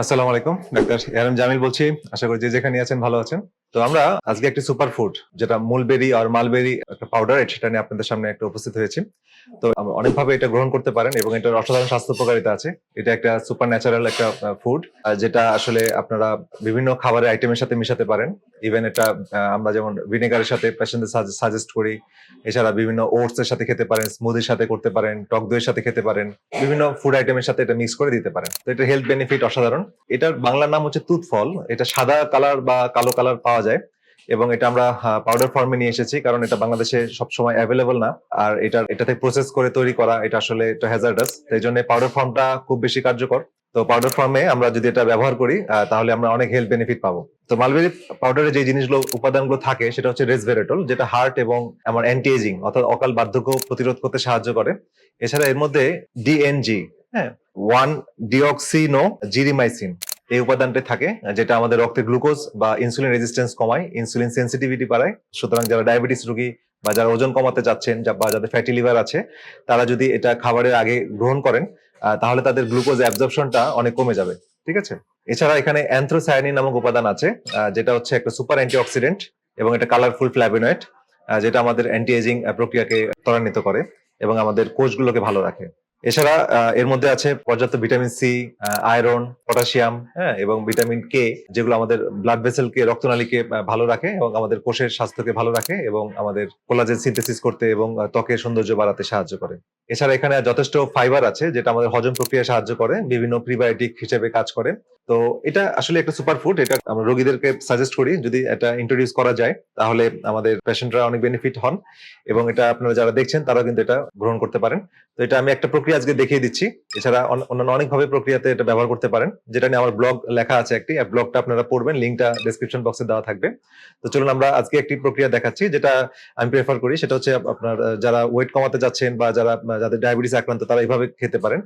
আসসালামু আলাইকুম, ডাক্তার এরম জামিল বলছি। আশা করি যে যেখানে আছেন ভালো আছেন। তো আমরা আজকে একটি সুপার ফুড যেটা মুলবেরি আর মালবেরি একটা পাউডার সেটা নিয়ে আপনাদের সামনে একটা উপস্থিত হয়েছি। তো অনেকভাবে এটা গ্রহণ করতে পারেন এবং এটার অসাধারণ স্বাস্থ্য উপকারিতা আছে। এটা একটা সুপার ন্যাচারাল একটা ফুড যেটা আসলে আপনারা বিভিন্ন খাবারের আইটেমের সাথে মিশাতে পারেন। ইভেন এটা আমরা যেমন ভিনেগারের সাথে পেশেন্টদের সাজেস্ট করি। এছাড়া বিভিন্ন ওটস এর সাথে খেতে পারেন স্মুদির সাথে করতে পারেন, টক দইয়ের সাথে খেতে পারেন, বিভিন্ন ফুড আইটেমের সাথে এটা মিক্স করে দিতে পারেন। তো এটা হেলথ বেনিফিট অসাধারণ। এটার বাংলার নাম হচ্ছে তুত ফল এটা সাদা কালার বা কালো কালার পাওয়া যায়। এবং এটা আমরা পাউডার ফর্মে নিয়ে এসেছি, কারণ এটা বাংলাদেশে সবসময় অ্যাভেলেবল না। আর এটা এটাতে প্রসেস করে তৈরি করা, এটা আসলে এটা হ্যাজার্ডাস এই জন্য পাউডার ফর্মটা খুব বেশি কার্যকর। তো পাউডার ফর্মে আমরা যদি এটা ব্যবহার করি তাহলে আমরা অনেক হেলথ বেনিফিট পাবো। তো মালবেরি পাউডারে যে জিনিসগুলো, উপাদানগুলো থাকে, সেটা হচ্ছে রেসভেরেটল যেটা হার্ট এবং আমার অ্যান্টি এজিং অর্থাৎ অকাল বার্ধক্য প্রতিরোধ করতে সাহায্য করে। এছাড়া এর মধ্যে ডিএনজি হ্যাঁ ওয়ান ডিঅক্সিনো জিরিমাইসিন এই উপাদানটা থাকে, যেটা আমাদের রক্তে গ্লুকোজ বা ইনসুলিন রেজিস্ট্যান্স কমায় ইনসুলিন সেন্সিটিভিটি বাড়ায়। সুতরাং যারা ডায়াবেটিস রোগী বা যারা ওজন কমাতে চাচ্ছেন বা যাদের ফ্যাটি লিভার আছে, তারা যদি এটা খাবারের আগে গ্রহণ করেন তাহলে তাদের গ্লুকোজ অ্যাবজর্পশনটা অনেক কমে যাবে। ঠিক আছে? এছাড়া এখানে অ্যান্থ্রোসায়ানিন নামক উপাদান আছে যেটা হচ্ছে একটা সুপার অ্যান্টিঅক্সিডেন্ট এবং এটা কালারফুল ফ্ল্যাভিনয়েড যেটা আমাদের অ্যান্টি এজিং প্রক্রিয়াকে ত্বরান্বিত করে এবং আমাদের কোষগুলোকে ভালো রাখে। এছাড়া এর মধ্যে আছে পর্যাপ্ত ভিটামিন সি আয়রন, পটাশিয়াম হ্যাঁ এবং ভিটামিন কে, যেগুলো আমাদের ব্লাড ভেসেলকে রক্তনালীকে ভালো রাখে এবং আমাদের কোষের স্বাস্থ্যকে ভালো রাখে এবং আমাদের কোলাজেন সিনথেসিস করতে এবং ত্বকের সৌন্দর্য বাড়াতে সাহায্য করে। এছাড়া এখানে যথেষ্ট ফাইবার আছে, যেটা আমাদের হজম প্রক্রিয়ায় সাহায্য করে, বিভিন্ন প্রিবায়োটিক হিসেবে কাজ করে। তো এটা আসলে একটা সুপার ফুড এটা আমরা রোগীদেরকে সাজেস্ট করি যদি এটা ইন্ট্রোডিউস করা যায়, তাহলে আমাদের পেশেন্টরা অনেক বেনিফিট হন এবং এটা আপনারা যারা দেখছেন, তারাও কিন্তু এটা গ্রহণ করতে পারেন। তো এটা আমি একটা প্রক্রিয়া আজকে দেখিয়ে দিচ্ছি। এছাড়া অন- অন্যান্য অনেকভাবে প্রক্রিয়াতে এটা ব্যবহার করতে পারেন। যেটা নিয়ে আমার ব্লগ লেখা আছে একটি ব্লগটা আপনারা পড়বেন লিঙ্কটা ডেসক্রিপশন বক্সে দেওয়া থাকবে। তো চলুন আমরা আজকে একটি প্রক্রিয়া দেখাচ্ছি, যেটা আমি প্রেফার করি। সেটা হচ্ছে আপনার যারা ওয়েট কমাতে যাচ্ছেন বা যারা যাদের ডায়াবেটিস আক্রান্ত, তারা এইভাবে খেতে পারেন।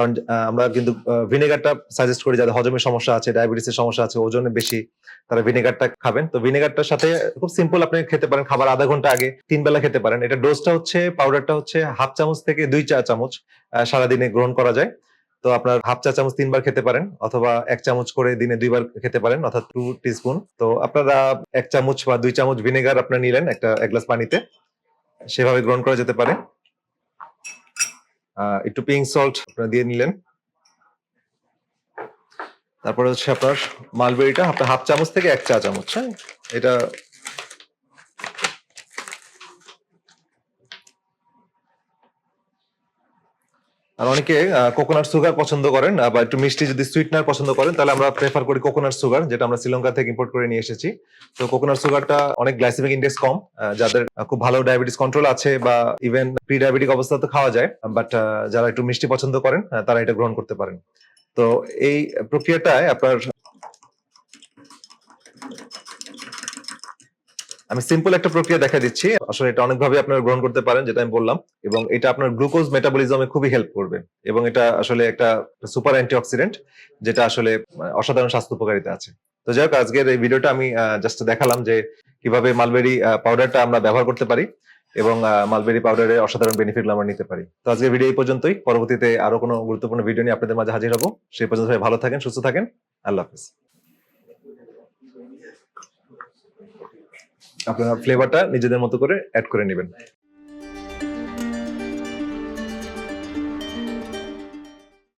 কারণ আমরা কিন্তু ভিনেগারটা সাজেস্ট করি যাদের হজমের সমস্যা আছে ডায়াবেটিসের সমস্যা আছে, ওজনে বেশি তারা ভিনেগারটা খাবেন। তো ভিনেগারটার সাথে খুব সিম্পল আপনি খেতে পারেন, খাবার আধা ঘণ্টা আগে তিন বেলা খেতে পারেন। এটা ডোজটা হচ্ছে পাউডারটা হচ্ছে হাফ চামচ থেকে দুই চা চামচ সারাদিনে গ্রহণ করা যায়। তো আপনার হাফ চা চামচ তিনবার খেতে পারেন, অথবা এক চামচ করে দিনে দুইবার খেতে পারেন, অর্থাৎ টু টিস্পুন তো আপনারা এক চামচ বা দুই চামচ ভিনেগার আপনার নিলেন একটা, এক গ্লাস পানিতে। সেভাবে গ্রহণ করা যেতে পারে। একটু পিং সল্ট আপনারা দিয়ে নিলেন। তারপরে হচ্ছে আপনার মালবেরিটা আপনার হাফ চামচ থেকে এক চা চামচ হ্যাঁ? এটা আর অনেকে কোকোনাট সুগার পছন্দ করেন বা একটু মিষ্টি যদি সুইটনার পছন্দ করেন, তাহলে আমরা প্রেফার করি কোকোনাট সুগার যেটা আমরা শ্রীলঙ্কা থেকে ইম্পোর্ট করে নিয়ে এসেছি। তো কোকোনাট সুগারটা অনেক গ্লাইসেমিক ইন্ডেক্স কম যাদের খুব ভালো ডায়াবেটিস কন্ট্রোল আছে বা ইভেন প্রি ডায়াবেটিক অবস্থা তো খাওয়া যায় বাট যারা একটু মিষ্টি পছন্দ করেন তারা এটা গ্রহণ করতে পারেন। তো এই প্রক্রিয়াটায় আপনার আমি সিম্পল একটা প্রক্রিয়া দেখা দিচ্ছি। আসলে এটা অনেকভাবে আপনারা গ্রহণ করতে পারেন, যেটা আমি বললাম। এবং এটা আপনার গ্লুকোজ মেটাবলিজমে খুবই হেল্প করবে। এবং এটা আসলে একটা সুপার অ্যান্টিঅক্সিডেন্ট যেটা আসলে অসাধারণ স্বাস্থ্য উপকারিতা আছে। তো যাই হোক, আজকের এই ভিডিওটা আমি জাস্ট দেখালাম যে কীভাবে মালবেরি পাউডারটা আমরা ব্যবহার করতে পারি এবং মালবেরি পাউডারের অসাধারণ বেনিফিট আমরা নিতে পারি। তো আজকের ভিডিও এই পর্যন্তই। পরবর্তীতে আরও কোনো গুরুত্বপূর্ণ ভিডিও নিয়ে আপনাদের মাঝে হাজির হব। সেই পর্যন্ত ভালো থাকেন, সুস্থ থাকেন। আল্লাহ হাফিজ। আপনারা ফ্লেভারটা নিজেদের মতো করে অ্যাড করে নেবেন।